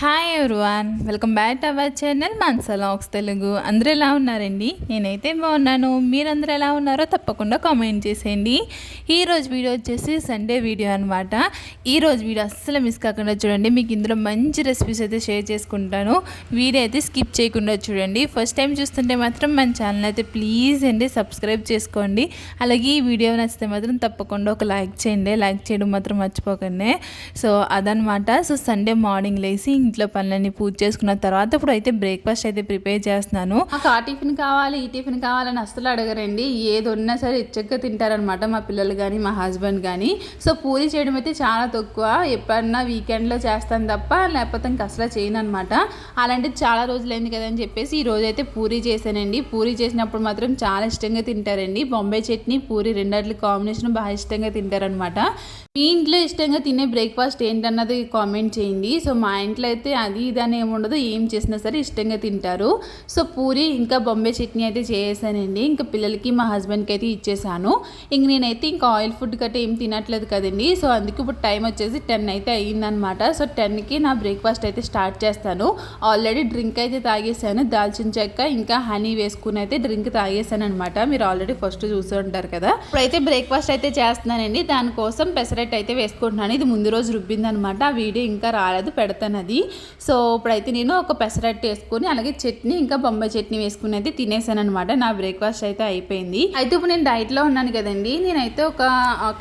Hi everyone welcome back to our channel మాన్సలాక్స్ Telugu అందరూ ఎలా ఉన్నారండి? నేనైతే బాగున్నాను. మీరందరూ ఎలా ఉన్నారో తప్పకుండా కామెంట్ చేసేయండి. ఈ రోజు వీడియో వచ్చేసి సండే వీడియో అనమాట ఈ రోజు వీడియో అస్సలు మిస్ కాకుండా చూడండి మీకు ఇందులో మంచి రెసిపీస్ అయితే షేర్ చేసుకుంటాను. వీడియో అయితే స్కిప్ చేయకుండా చూడండి. ఫస్ట్ టైం చూస్తుంటే మాత్రం మన ఛానల్ అయితే ప్లీజ్ అండి సబ్స్క్రైబ్ చేసుకోండి. అలాగే ఈ వీడియో నచ్చితే మాత్రం తప్పకుండా ఒక లైక్ చేయండి. లైక్ చేయడం మాత్రం మర్చిపోకండి. సో అదనమాట సో సండే మార్నింగ్ లేసి ఇంట్లో పనులన్నీ పూజ చేసుకున్న తర్వాత ఇప్పుడు అయితే బ్రేక్ఫాస్ట్ అయితే ప్రిపేర్ చేస్తున్నాను. ఆ టిఫిన్ కావాలి ఈ టిఫిన్ కావాలని అస్సలు అడగరండి. ఏది ఉన్నా సరే ఇచ్చక్క తింటారనమాట మా పిల్లలు కానీ మా హస్బెండ్ కానీ సో పూరి చేయడం అయితే చాలా తక్కువ. ఎప్పుడన్నా వీకెండ్లో చేస్తాను తప్ప లేకపోతే ఇంక అసలు చేయను అనమాట అలాంటిది చాలా రోజులైంది కదా అని చెప్పేసి ఈ రోజు అయితే పూరి చేశానండి. పూరి చేసినప్పుడు మాత్రం చాలా ఇష్టంగా తింటారండి. బొంబాయి చట్నీ పూరి రెండాట్ల కాంబినేషన్ బాగా ఇష్టంగా తింటారనమాట మీ ఇంట్లో ఇష్టంగా తినే బ్రేక్ఫాస్ట్ ఏంటన్నది కామెంట్ చేయండి. సో మా ఇంట్లో అయితే అది ఇది అని ఏమి ఉండదు ఏం చేసినా సరే ఇష్టంగా తింటారు. సో పూరి ఇంకా బొంబే చట్నీ అయితే చేసానండి ఇంకా పిల్లలకి మా హస్బెండ్కి అయితే ఇచ్చేసాను. ఇంక నేనైతే ఇంకా ఆయిల్ ఫుడ్ గట్రా ఏం తినట్లేదు కదండి. సో అందుకే ఇప్పుడు టైం వచ్చేసి టెన్ అయితే అయ్యిందనమాట సో టెన్కి నా బ్రేక్ఫాస్ట్ అయితే స్టార్ట్ చేస్తాను. ఆల్రెడీ డ్రింక్ అయితే తాగేసాను. దాల్చిన చెక్క ఇంకా హనీ వేసుకుని అయితే డ్రింక్ తాగేసాను అనమాట మీరు ఆల్రెడీ ఫస్ట్ చూసి ఉంటారు కదా. ఇప్పుడైతే బ్రేక్ఫాస్ట్ అయితే చేస్తున్నానండి. దానికోసం పెసరెట్ అయితే వేసుకుంటున్నాను. ఇది ముందు రోజు రుబ్బిందనమాట ఆ వీడియో ఇంకా రాలేదు పెడతాను అది. సో ఇప్పుడైతే నేను ఒక పెసరట్టు వేసుకొని అలాగే చట్నీ ఇంకా బొంబాయి చట్నీ వేసుకుని అయితే తినేసాను అనమాట నా బ్రేక్ఫాస్ట్ అయితే అయిపోయింది. అయితే ఇప్పుడు నేను డైట్లో ఉన్నాను కదండి. నేనైతే ఒక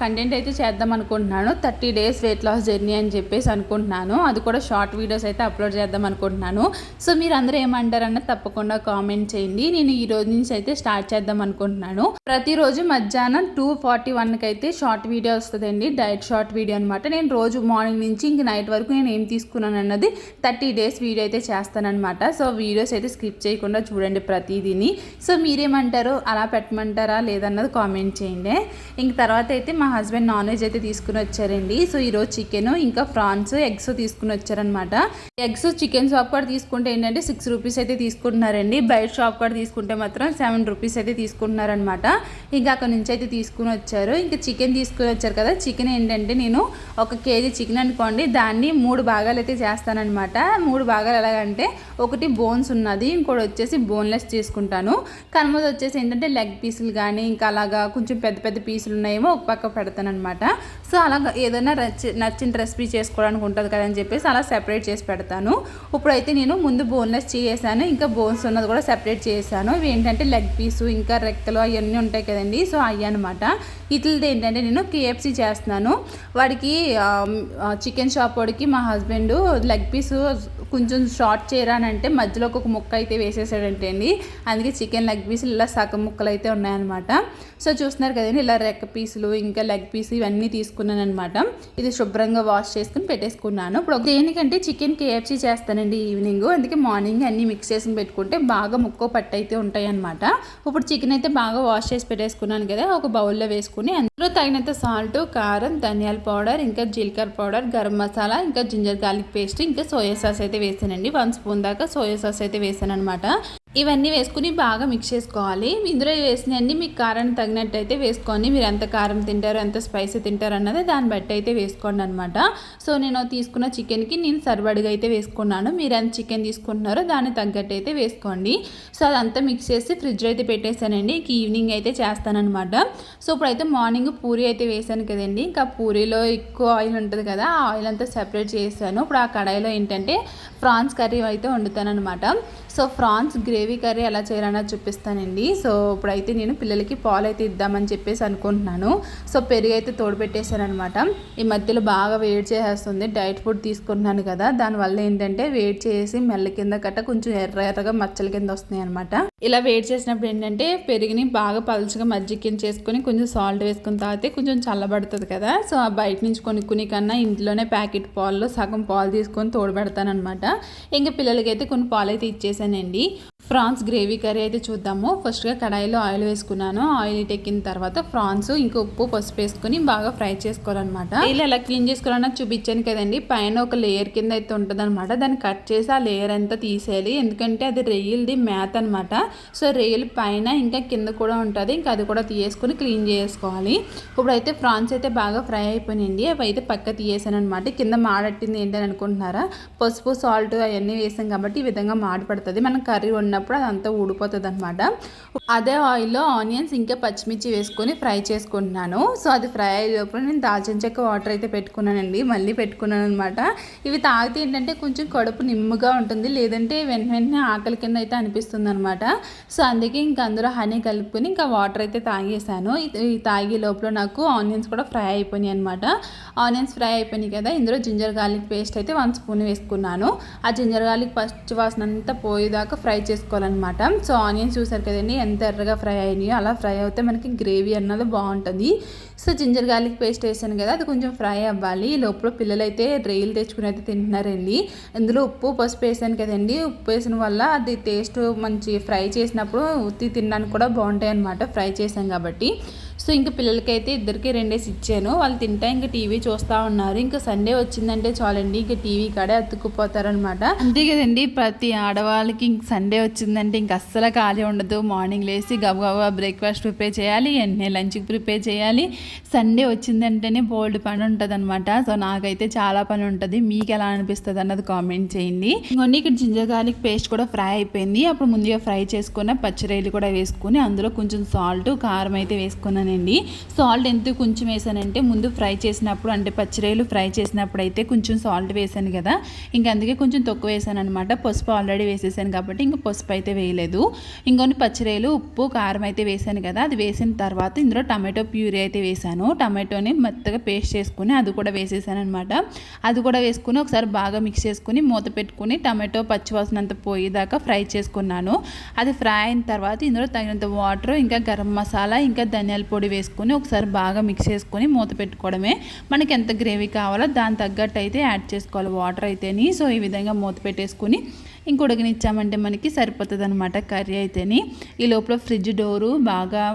కంటెంట్ అయితే చేద్దాం అనుకుంటున్నాను. Thirty days weight loss journey అని చెప్పేసి అనుకుంటున్నాను. అది కూడా షార్ట్ వీడియోస్ అయితే అప్లోడ్ చేద్దాం అనుకుంటున్నాను. సో మీరు అందరూ ఏమంటారన్న తప్పకుండా కామెంట్ చేయండి. నేను ఈ రోజు నుంచి అయితే స్టార్ట్ చేద్దాం అనుకుంటున్నాను. ప్రతిరోజు మధ్యాహ్నం టూ ఫార్టీ వన్కి అయితే షార్ట్ వీడియో వస్తుందండి. డైట్ షార్ట్ వీడియో అనమాట నేను రోజు మార్నింగ్ నుంచి ఇంక నైట్ వరకు నేను ఏం తీసుకున్నాను అన్నది థర్టీ డేస్ వీడియో అయితే చేస్తానన్నమాట. సో వీడియోస్ అయితే స్కిప్ చేయకుండా చూడండి ప్రతిదీని. సో మీరేమంటారు? అలా పెట్టమంటారా? లేదన్నది కామెంట్ చేయండి. ఇంక తర్వాత అయితే మా హస్బెండ్ నాన్ వెజ్ అయితే తీసుకుని వచ్చారండి. సో ఈరోజు చికెన్ ఇంకా ఫ్రాన్స్ ఎగ్స్ తీసుకుని వచ్చారనమాట ఎగ్స్ చికెన్ షాప్ కూడా తీసుకుంటే ఏంటంటే సిక్స్ రూపీస్ అయితే తీసుకుంటున్నారండి. బయట షాప్ కూడా తీసుకుంటే మాత్రం సెవెన్ రూపీస్ అయితే తీసుకుంటున్నారనమాట ఇంకా అక్కడ నుంచి అయితే తీసుకుని వచ్చారు. ఇంకా చికెన్ తీసుకుని వచ్చారు కదా చికెన్ ఏంటంటే నేను ఒక కేజీ చికెన్ అనుకోండి దాన్ని మూడు భాగాలు అయితే అనమాట మూడు భాగాలు ఎలాగంటే ఒకటి బోన్స్ ఉన్నది ఇంకోటి వచ్చేసి బోన్లెస్ తీసుకుంటాను కనుమది వచ్చేసి ఏంటంటే లెగ్ పీసులు కానీ ఇంకా అలాగా కొంచెం పెద్ద పెద్ద పీసులు ఉన్నాయేమో ఒక పక్క పెడతాను అనమాట సో అలాగా ఏదైనా నచ్చి నచ్చిన రెసిపీ చేసుకోవడానికి ఉంటుంది కదా అని చెప్పేసి అలా సెపరేట్ చేసి పెడతాను. ఇప్పుడైతే నేను ముందు బోన్లెస్ చేసాను ఇంకా బోన్స్ ఉన్నది కూడా సెపరేట్ చేశాను ఇవి ఏంటంటే లెగ్ పీసు ఇంకా రెక్కలు అవన్నీ ఉంటాయి కదండి. సో అవి అనమాట ఇట్లది ఏంటంటే నేను కేఎఫ్సీ చేస్తున్నాను. వాడికి చికెన్ షాప్ వాడికి మా హస్బెండ్ లెగ్ పీసు కొంచెం షార్ట్ చేయరానంటే మధ్యలో ఒక ముక్క అయితే వేసేసాడంటే అండి. అందుకే చికెన్ లెగ్ పీసులు ఇలా సగం ముక్కలు అయితే ఉన్నాయన్నమాట. సో చూస్తున్నారు కదండి ఇలా రెక్క పీసులు ఇంకా లెగ్ పీస్ ఇవన్నీ తీసుకున్నాను అనమాట ఇది శుభ్రంగా వాష్ చేసుకుని పెట్టేసుకున్నాను. ఇప్పుడు దేనికంటే చికెన్ కేఎఫ్సీ చేస్తానండి ఈవినింగ్ అందుకే మార్నింగ్ అన్నీ మిక్స్ చేసి పెట్టుకుంటే బాగా ముక్కో పట్టు అయితే ఉంటాయి అనమాట ఇప్పుడు చికెన్ అయితే బాగా వాష్ చేసి పెట్టేసుకున్నాను కదా ఒక బౌల్లో వేసుకుని అందులో తగినంత సాల్ట్ కారం ధనియాల పౌడర్ ఇంకా జీలకర్ర పౌడర్ గరం మసాలా ఇంకా జింజర్ గార్లిక్ పేస్ట్ ఇంకా సోయా సాస్ అయితే వేసానండి వన్ స్పూన్ దాకా సోయా సాస్ అయితే వేసాను అనమాట ఇవన్నీ వేసుకుని బాగా మిక్స్ చేసుకోవాలి. ఇందులో వేసినవన్నీ మీకు కారం తగినట్టు అయితే వేసుకోండి. మీరు ఎంత కారం తింటారో ఎంత స్పైసీ తింటారో అన్నది దాన్ని బట్టి అయితే వేసుకోండి అనమాట సో నేను తీసుకున్న చికెన్కి నేను సరిపడిగా అయితే వేసుకున్నాను. మీరు ఎంత చికెన్ తీసుకుంటున్నారో దాన్ని తగ్గట్టు అయితే వేసుకోండి. సో అదంతా మిక్స్ చేసి ఫ్రిడ్జ్లో అయితే పెట్టేశానండి. ఇంక ఈవినింగ్ అయితే చేస్తానన్నమాట. సో ఇప్పుడైతే మార్నింగ్ పూరి అయితే వేసాను కదండి. ఇంకా పూరీలో ఎక్కువ ఆయిల్ ఉంటుంది కదా ఆ ఆయిల్ అంతా సెపరేట్ చేశాను. ఇప్పుడు ఆ కడాయిలో ఏంటంటే ప్రాన్స్ కర్రీ అయితే వండుతాను అనమాట సో ఫ్రాన్స్ గ్రేవీ కర్రీ ఎలా చేయాలన్నా చూపిస్తానండి. సో ఇప్పుడైతే నేను పిల్లలకి పాలు అయితే ఇద్దామని చెప్పేసి అనుకుంటున్నాను. సో పెరుగు అయితే తోడుపెట్టేశానమాట ఈ మధ్యలో బాగా వేడి చేసేస్తుంది. డైట్ ఫుడ్ తీసుకుంటున్నాను కదా. దానివల్ల ఏంటంటే వేడి చేసి మెల్ల కింద కట్ట కొంచెం ఎర్ర ఎర్రగా మచ్చల కింద వస్తున్నాయి అనమాట ఇలా వేడి చేసినప్పుడు ఏంటంటే పెరుగుని బాగా పలుచగా మజ్జిగ కింద చేసుకొని కొంచెం సాల్ట్ వేసుకుని తాగితే కొంచెం చల్లబడుతుంది కదా. సో ఆ బయట నుంచి కొనుక్కునే కన్నా ఇంట్లోనే ప్యాకెట్ పాల్లో సగం పాలు తీసుకొని తోడు ఇంకా పిల్లలకైతే కొన్ని పాలు అయితే ఇచ్చేసాను. చేశానండి ఫ్రాన్స్ గ్రేవీ కర్రీ అయితే చూద్దాము. ఫస్ట్గా కడాయిలో ఆయిల్ వేసుకున్నాను. ఆయిల్ ఎక్కిన తర్వాత ఫ్రాన్స్ ఇంకా ఉప్పు పసుపు వేసుకొని బాగా ఫ్రై చేసుకోవాలన్నమాట. ఇలా ఎలా క్లీన్ చేసుకోవాలన్నా చూపించాను కదండి. పైన ఒక లేయర్ కింద అయితే ఉంటుంది అనమాట దాన్ని కట్ చేసి ఆ లేయర్ అంతా తీసేయాలి. ఎందుకంటే అది రెయ్యలది మ్యాత్ అనమాట సో రెయ్యలు పైన ఇంకా కింద కూడా ఉంటుంది. ఇంకా అది కూడా తీసేసుకొని క్లీన్ చేసుకోవాలి. ఇప్పుడైతే ఫ్రాన్స్ అయితే బాగా ఫ్రై అయిపోయినాయండి. అవి అయితే పక్క తీయేసాను అనమాట కింద మాడట్టింది ఏంటని అనుకుంటున్నారా? పసుపు సాల్ట్ అవన్నీ వేసాం కాబట్టి ఈ విధంగా మాడిపడుతుంది. మనం కర్రీ వండినప్పుడు అదంతా ఊడిపోతుంది అనమాట అదే ఆయిల్లో ఆనియన్స్ ఇంకా పచ్చిమిర్చి వేసుకొని ఫ్రై చేసుకుంటున్నాను. సో అది ఫ్రై అయ్యేటప్పుడు నేను దాల్చిన చెక్క వాటర్ అయితే పెట్టుకున్నానండి. మళ్ళీ పెట్టుకున్నాను అనమాట ఇవి తాగితే ఏంటంటే కొంచెం కడుపు నిమ్ముగా ఉంటుంది. లేదంటే వెంట వెంటనే ఆకలి కింద అయితే అనిపిస్తుంది అనమాట సో అందుకే ఇంకా అందులో హనీ కలుపుకొని ఇంకా వాటర్ అయితే తాగేసాను. ఇది ఈ తాగే లోపల నాకు ఆనియన్స్ కూడా ఫ్రై అయిపోయినాయి అనమాట ఆనియన్స్ ఫ్రై అయిపోయినాయి కదా. ఇందులో జింజర్ గార్లిక్ పేస్ట్ అయితే వన్ స్పూన్ వేసుకున్నాను. ఆ జింజర్ గార్లిక్ పచ్చి వాసన అంతా పోయేదాకా ఫ్రై చేసుకోవాలన్నమాట. సో ఆనియన్స్ చూసారు కదండి ఎంత ఎర్రగా ఫ్రై అయినాయో అలా ఫ్రై అవుతే మనకి గ్రేవీ అన్నది బాగుంటుంది. సో జింజర్ గార్లిక్ పేస్ట్ వేసాను కదా అది కొంచెం ఫ్రై అవ్వాలి. లోపల పిల్లలు అయితే రైలు తెచ్చుకుని అయితే తింటున్నారండి. ఇందులో ఉప్పు పసుపు వేసాను కదండి. ఉప్పు వేసిన వల్ల అది టేస్ట్ మంచి ఫ్రై చేసినప్పుడు ఉత్తి తినడానికి కూడా బాగుంటాయి అనమాట ఫ్రై చేసాం కాబట్టి. సో ఇంకా పిల్లలకైతే ఇద్దరికి రెండేసి ఇచ్చాను. వాళ్ళు తింటా ఇంకా టీవీ చూస్తూ ఉన్నారు. ఇంకా సండే వచ్చిందంటే చాలండి. ఇంకా టీవీ కాడే అతుక్కుపోతారనమాట అంతే కదండి. ప్రతి ఆడవాళ్ళకి ఇంక సండే వచ్చిందంటే ఇంక అస్సలు ఖాళీ ఉండదు. మార్నింగ్ లేచి గబగబా బ్రేక్ఫాస్ట్ ప్రిపేర్ చేయాలి. వెంటనే లంచ్కి ప్రిపేర్ చేయాలి. సండే వచ్చిందంటేనే బోల్డ్ పని ఉంటుంది అనమాట సో నాకైతే చాలా పని ఉంటుంది. మీకు ఎలా అనిపిస్తుంది అన్నది కామెంట్ చేయండి. ఇంకొన్ని ఇక్కడ జింజర్ గార్లిక్ పేస్ట్ కూడా ఫ్రై అయిపోయింది. అప్పుడు ముందుగా ఫ్రై చేసుకున్న పచ్చిరేలు కూడా వేసుకుని అందులో కొంచెం సాల్ట్ కారం అయితే వేసుకున్నానండి సాల్ట్ ఎంత కొంచెం వేసానంటే ముందు ఫ్రై చేసినప్పుడు అంటే పచ్చిరేలు ఫ్రై చేసినప్పుడు అయితే కొంచెం సాల్ట్ వేసాను కదా. ఇంకా అందుకే కొంచెం తక్కువ వేసాను అనమాట పసుపు ఆల్రెడీ వేసేసాను కాబట్టి ఇంకా పసుపు అయితే వేయలేదు. ఇంకొన్ని పచ్చిరేలు ఉప్పు కారం అయితే వేసాను కదా. అది వేసిన తర్వాత ఇందులో టమాటో ప్యూరీ అయితే వేసాను. టమాటోని మెత్తగా పేస్ట్ చేసుకుని అది కూడా వేసేసాను అనమాట అది కూడా వేసుకుని ఒకసారి బాగా మిక్స్ చేసుకుని మూత పెట్టుకుని టమాటో పచ్చివాసన అంతా పోయేదాకా ఫ్రై చేసుకున్నాను. అది ఫ్రై అయిన తర్వాత ఇందులో తగినంత వాటర్ ఇంకా గరం మసాలా ఇంకా ధనియాల పొడి వేసుకొని ఒకసారి బాగా మిక్స్ చేసుకొని మూత పెట్టుకోవడమే. మనకి ఎంత గ్రేవీ కావాలో దాని తగ్గట్టు అయితే యాడ్ చేసుకోవాలి. వాటర్ అయితేని. సో ఈ విధంగా మూత పెట్టేసుకుని ఇంక ఉడకనిచ్చామంటే మనకి సరిపోతుంది అనమాట కర్రీ అయితేని. ఈ లోపల ఫ్రిడ్జ్ డోరు బాగా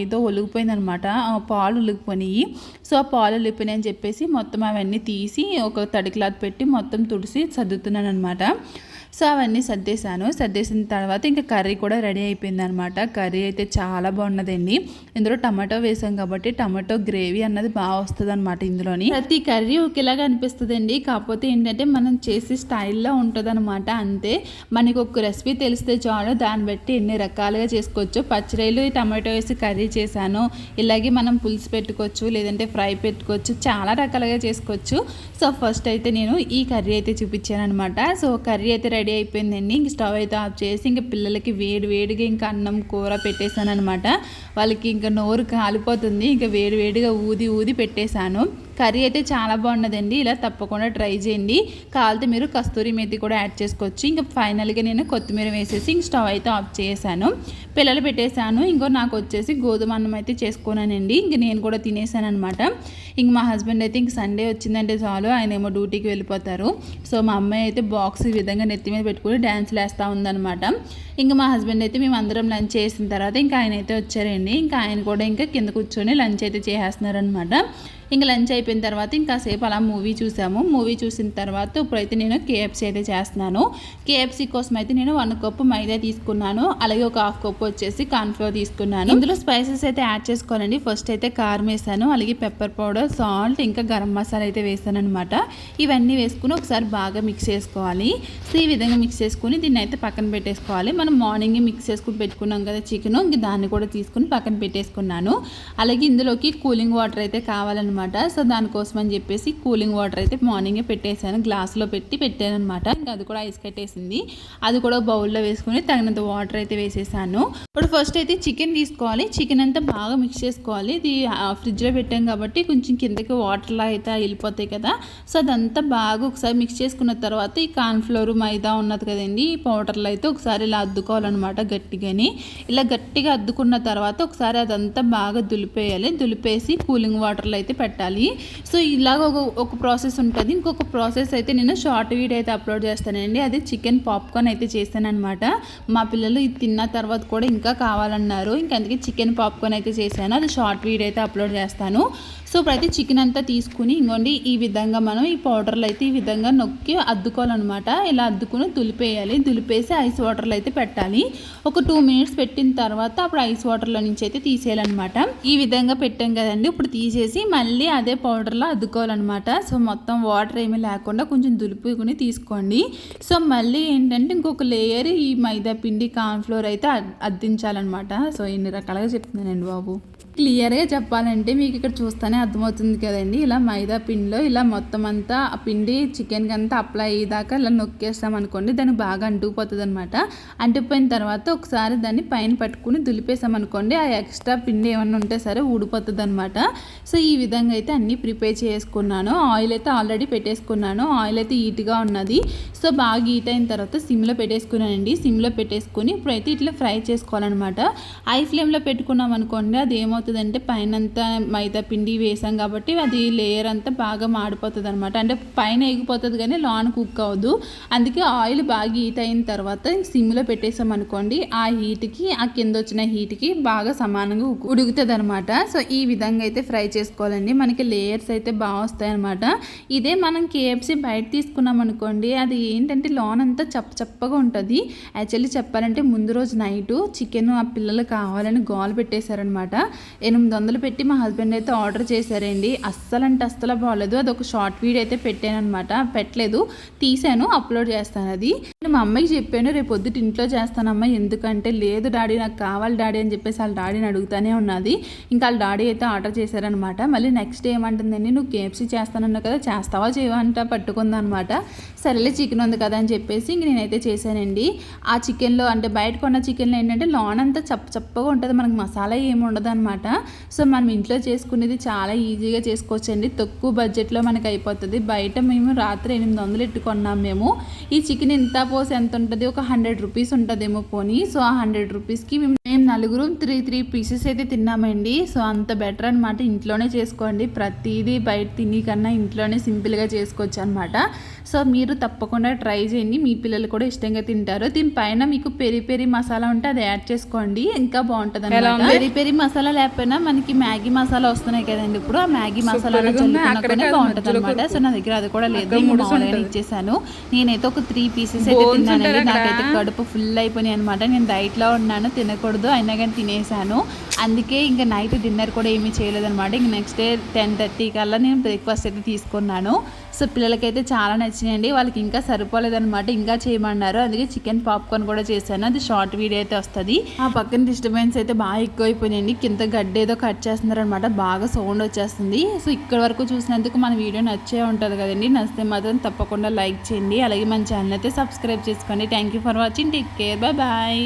ఏదో ఒలిగిపోయిందనమాట పాలు ఒలిగిపోయినాయి సో ఆ పాలు ఒలిగిపోయినాయి అని చెప్పేసి మొత్తం అవన్నీ తీసి ఒక తడి క్లాత్ పెట్టి మొత్తం తుడిసి సర్దుతున్నాను అనమాట సో అవన్నీ సర్దేశాను. సర్దేసిన తర్వాత ఇంకా కర్రీ కూడా రెడీ అయిపోయింది అనమాట కర్రీ అయితే చాలా బాగున్నదండి. ఇందులో టమాటో వేసాం కాబట్టి టమాటో గ్రేవీ అన్నది బాగా వస్తుంది అనమాట ఇందులోని. ప్రతి కర్రీ ఒకేలాగా అనిపిస్తుందండి. కాకపోతే ఏంటంటే మనం చేసే స్టైల్లో ఉంటుంది అనమాట అంతే. మనకి ఒక రెసిపీ తెలిస్తే చాలు. దాన్ని బట్టి ఎన్ని రకాలుగా చేసుకోవచ్చు. పచ్చిరాయలు టమాటో వేసి కర్రీ చేశాను. ఇలాగే మనం పులుసు పెట్టుకోవచ్చు లేదంటే ఫ్రై పెట్టుకోవచ్చు. చాలా రకాలుగా చేసుకోవచ్చు. సో ఫస్ట్ అయితే నేను ఈ కర్రీ అయితే చూపించాను అనమాట సో కర్రీ అయితే రెడీ అయిపోయిందండి. ఇంక స్టవ్ అయితే ఆఫ్ చేసి ఇంకా పిల్లలకి వేడి వేడిగా ఇంకా అన్నం కూర పెట్టేశాను అనమాట వాళ్ళకి ఇంకా నోరు కాలిపోతుంది. ఇంకా వేడి వేడిగా ఊది ఊది పెట్టేశాను. కర్రీ అయితే చాలా బాగున్నదండి. ఇలా తప్పకుండా ట్రై చేయండి. కావాలంటే మీరు కస్తూరి మేతి కూడా యాడ్ చేసుకోవచ్చు. ఇంకా ఫైనల్గా నేను కొత్తిమీర వేసేసి ఇంక స్టవ్ అయితే ఆఫ్ చేశాను పిల్లలు పెట్టేశాను. ఇంకో నాకు వచ్చేసి గోధుమ అన్నం అయితే చేసుకున్నానండి ఇంక నేను కూడా తినేసాను అనమాట ఇంక మా హస్బెండ్ అయితే ఇంక సండే వచ్చిందంటే చాలు. ఆయన ఏమో డ్యూటీకి వెళ్ళిపోతారు. సో మా అమ్మాయి అయితే బాక్స్ ఈ విధంగా నెత్తి మీద పెట్టుకుని డ్యాన్స్లు వేస్తూ ఉందన్నమాట. ఇంకా మా హస్బెండ్ అయితే మేము అందరం లంచ్ చేసిన తర్వాత ఇంకా ఆయన అయితే వచ్చారండి. ఇంకా ఆయన కూడా ఇంకా కింద కూర్చొని లంచ్ అయితే చేసేస్తున్నారనమాట ఇంకా లంచ్ అయిపోయిన తర్వాత ఇంకా సేపు అలా మూవీ చూసాము. మూవీ చూసిన తర్వాత ఇప్పుడైతే నేను కేఎఫ్సీ అయితే చేస్తున్నాను. కేఎఫ్సీ కోసం అయితే నేను వన్ కప్పు మైదా తీసుకున్నాను. అలాగే ఒక హాఫ్ కప్పు వచ్చేసి కార్న్ఫ్లోర్ తీసుకున్నాను. ఇందులో స్పైసెస్ అయితే యాడ్ చేసుకోవాలండి. ఫస్ట్ అయితే కారం వేసాను. అలాగే పెప్పర్ పౌడర్ సాల్ట్ ఇంకా గరం మసాలా అయితే వేసాను అనమాట ఇవన్నీ వేసుకుని ఒకసారి బాగా మిక్స్ చేసుకోవాలి. సో ఈ విధంగా మిక్స్ చేసుకుని దీన్ని అయితే పక్కన పెట్టేసుకోవాలి. మనం మార్నింగ్ మిక్స్ చేసుకుని పెట్టుకున్నాం కదా చికెన్. ఇంక దాన్ని కూడా తీసుకుని పక్కన పెట్టేసుకున్నాను. అలాగే ఇందులోకి కూలింగ్ వాటర్ అయితే కావాలన్నమాట. సో దానికోసం అని చెప్పేసి కూలింగ్ వాటర్ అయితే మార్నింగే పెట్టేశాను. గ్లాస్లో పెట్టి పెట్టాను అనమాట ఇంకా అది కూడా ఐస్ కట్టేసింది. అది కూడా బౌల్లో వేసుకుని తగినంత వాటర్ అయితే వేసేసాను. ఇప్పుడు ఫస్ట్ అయితే చికెన్ తీసుకోవాలి. చికెన్ అంతా బాగా మిక్స్ చేసుకోవాలి. ఇది ఆ, ఫ్రిడ్జ్లో పెట్టాం కాబట్టి కొంచెం కిందకి వాటర్లా అయితే వెళ్ళిపోతాయి కదా. సో అదంతా బాగా ఒకసారి మిక్స్ చేసుకున్న తర్వాత ఈ కార్న్ఫ్లోర్ మైదా ఉన్నది కదండి ఈ పౌడర్లో అయితే ఒకసారి ఇలా అద్దుకోవాలన్నమాట గట్టిగాని. ఇలా గట్టిగా అద్దుకున్న తర్వాత ఒకసారి అదంతా బాగా దులిపేయాలి. దులిపేసి కూలింగ్ వాటర్లో అయితే పెట్టాలి. పెట్టాలి. సో ఇలాగ ఒక ఒక ప్రాసెస్ ఉంటుంది. ఇంకొక ప్రాసెస్ అయితే నేను షార్ట్ వీడియో అయితే అప్లోడ్ చేస్తానండి. అది చికెన్ పాప్కార్న్ అయితే చేశానమాట అనమాట మా పిల్లలు ఇది తిన్న తర్వాత కూడా ఇంకా కావాలన్నారు. ఇంకా అందుకే చికెన్ పాప్కార్న్ అయితే చేశాను. అది షార్ట్ వీడియో అయితే అప్లోడ్ చేస్తాను. సో ప్రతి చికెన్ అంతా తీసుకుని ఇంకోండి ఈ విధంగా మనం ఈ పౌడర్లు అయితే ఈ విధంగా నొక్కి అద్దుకోవాలన్నమాట. ఇలా అద్దుకుని దులిపేయాలి. దులిపేసి ఐస్ వాటర్లు అయితే పెట్టాలి. ఒక టూ మినిట్స్ పెట్టిన తర్వాత అప్పుడు ఐస్ వాటర్లో నుంచి అయితే తీసేయాలన్నమాట. ఈ విధంగా పెట్టాం కదండి. ఇప్పుడు తీసేసి మళ్ళీ అదే పౌడర్లో అద్దుకోవాలన్నమాట. సో మొత్తం వాటర్ ఏమీ లేకుండా కొంచెం దులుపుకుని తీసుకోండి. సో మళ్ళీ ఏంటంటే ఇంకొక లేయర్ ఈ మైదా పిండి కార్న్ఫ్లోర్ అయితే అద్దించాలన్నమాట. సో ఇన్ని రకాలుగా చెప్తున్నానండి బాబు. క్లియర్గా చెప్పాలంటే మీకు ఇక్కడ చూస్తేనే అర్థమవుతుంది కదండి. ఇలా మైదా పిండిలో ఇలా మొత్తం అంతా ఆ పిండి చికెన్కి అంతా అప్లై అయ్యేదాకా ఇలా నొక్కేస్తాం అనుకోండి దానికి బాగా అంటుకుపోతుంది అనమాట అంటుకుపోయిన తర్వాత ఒకసారి దాన్ని పైన పట్టుకుని దులిపేసాం అనుకోండి ఆ ఎక్స్ట్రా పిండి ఏమన్నా ఉంటే సరే ఊడిపోతుంది అనమాట సో ఈ విధంగా అయితే అన్నీ ప్రిపేర్ చేసుకున్నాను. ఆయిల్ అయితే ఆల్రెడీ పెట్టేసుకున్నాను. ఆయిల్ అయితే హీట్గా ఉన్నది. సో బాగా హీట్ అయిన తర్వాత సిమ్లో పెట్టేసుకున్నానండి. సిమ్లో పెట్టేసుకుని ఇప్పుడైతే ఇట్లా ఫ్రై చేసుకోవాలన్నమాట. ఐ ఫ్లేమ్లో పెట్టుకున్నాం అనుకోండి అది ఏమో ఏమవుతుందంటే పైన అంతా మైదా పిండి వేసాం కాబట్టి అది లేయర్ అంతా బాగా మాడిపోతుంది అనమాట అంటే పైన ఎగిపోతుంది కానీ లాన్ కుక్ అవ్వదు. అందుకే ఆయిల్ బాగా హీట్ అయిన తర్వాత సిమ్లో పెట్టేసాం అనుకోండి ఆ హీట్కి ఆ కింద వచ్చిన హీట్కి బాగా సమానంగా ఉడుకుతుంది అనమాట సో ఈ విధంగా అయితే ఫ్రై చేసుకోవాలండి. మనకి లేయర్స్ అయితే బాగా వస్తాయి అనమాట ఇదే మనం కేఎఫ్సీ బయట తీసుకున్నాం అనుకోండి అది ఏంటంటే లాన్ అంతా చప్ప చప్పగా ఉంటుంది. యాక్చువల్లీ చెప్పాలంటే ముందు రోజు నైటు చికెన్ ఆ పిల్లలు కావాలని గోల్ పెట్టేశారనమాట ఎనిమిది వందలు పెట్టి మా హస్బెండ్ అయితే ఆర్డర్ చేశారండి. అస్సలు అంటే అస్సలు బాగలేదు అది ఒక షార్ట్ వీడియో అయితే పెట్టాను అనమాట పెట్టలేదు. తీసాను అప్లోడ్ చేస్తాను అది. నేను మా అమ్మాయికి చెప్పాను రేపు పొద్దుట ఇంట్లో చేస్తానమ్మా. ఎందుకంటే లేదు డాడీ నాకు కావాలి డాడీ అని చెప్పేసి వాళ్ళ డాడీని అడుగుతానే ఉన్నది. ఇంకా వాళ్ళ డాడీ అయితే ఆర్డర్ చేశారనమాట మళ్ళీ నెక్స్ట్ ఏమంటుందండి నువ్వు కేఎఫ్సీ చేస్తానన్నావు కదా చేస్తావా చేయవా అంట పట్టుకుందనమాట సరేలే చికెన్ ఉంది కదా అని చెప్పేసి ఇంక నేనైతే చేశానండి. ఆ చికెన్లో అంటే బయట కొన్న చికెన్లో ఏంటంటే లోన్ అంతా చప్ప చప్పగా ఉంటుంది. మనకు మసాలా ఏమి ఉండదు అనమాట సో మనం ఇంట్లో చేసుకునేది చాలా ఈజీగా చేసుకోవచ్చండి. తక్కువ బడ్జెట్లో మనకి అయిపోతుంది. బయట మేము రాత్రి ఎనిమిది వందలు ఎట్టుకున్నాం మేము. ఈ చికెన్ ఇంత పోసి ఎంత ఉంటుంది? ఒక హండ్రెడ్ రూపీస్ ఉంటుందేమో పోనీ. సో ఆ హండ్రెడ్ రూపీస్కి మేము మేము నలుగురు త్రీ త్రీ పీసెస్ అయితే తిన్నామండి. సో అంత బెటర్ అనమాట ఇంట్లోనే చేసుకోండి. ప్రతిదీ బయట తిని కన్నా ఇంట్లోనే సింపుల్గా చేసుకోవచ్చు అనమాట సో మీరు తప్పకుండా ట్రై చేయండి. మీ పిల్లలు కూడా ఇష్టంగా తింటారు. దీనిపైన మీకు పెరి పెరి మసాలా ఉంటే అది యాడ్ చేసుకోండి. ఇంకా బాగుంటుంది అనమాట పెరి పెరి మసాలా లేకపోయినా మనకి మ్యాగీ మసాలా వస్తున్నాయి కదండి ఇప్పుడు. ఆ మ్యాగీ మసాలా చల్లుకున్నా బాగుంటుంది అనమాట సో నా దగ్గర అది కూడా లేదు. ఇచ్చేసాను. నేనైతే ఒక త్రీ పీసెస్ అయితే తిన్నానండి. నాకైతే కడుపు ఫుల్ అయిపోయినాయి అనమాట నేను డైట్లో ఉన్నాను. తినకూడదు. అయినా కానీ తినేసాను. అందుకే ఇంకా నైట్ డిన్నర్ కూడా ఏమీ చేయలేదన్నమాట. ఇంక నెక్స్ట్ డే టెన్ థర్టీ కల్లా నేను బ్రేక్ఫాస్ట్ అయితే తీసుకున్నాను. సో పిల్లలకైతే చాలా నచ్చినాయండి. వాళ్ళకి ఇంకా సరిపోలేదనమాట ఇంకా చేయమన్నారు. అందుకే చికెన్ పాప్కార్న్ కూడా చేశాను. అది షార్ట్ వీడియో అయితే వస్తుంది. ఆ పక్కన డిస్టర్బెన్స్ అయితే బాగా ఎక్కువైపోయినాయండి. కింద గడ్డ ఏదో కట్ చేస్తున్నారనమాట బాగా సౌండ్ వచ్చేస్తుంది. సో ఇక్కడ వరకు చూసినందుకు మన వీడియో నచ్చే ఉంటుంది కదండి. నచ్చితే మాత్రం తప్పకుండా లైక్ చేయండి. అలాగే మన ఛానల్ అయితే సబ్స్క్రైబ్ చేసుకోండి. Thank you for watching. Take care. Bye bye.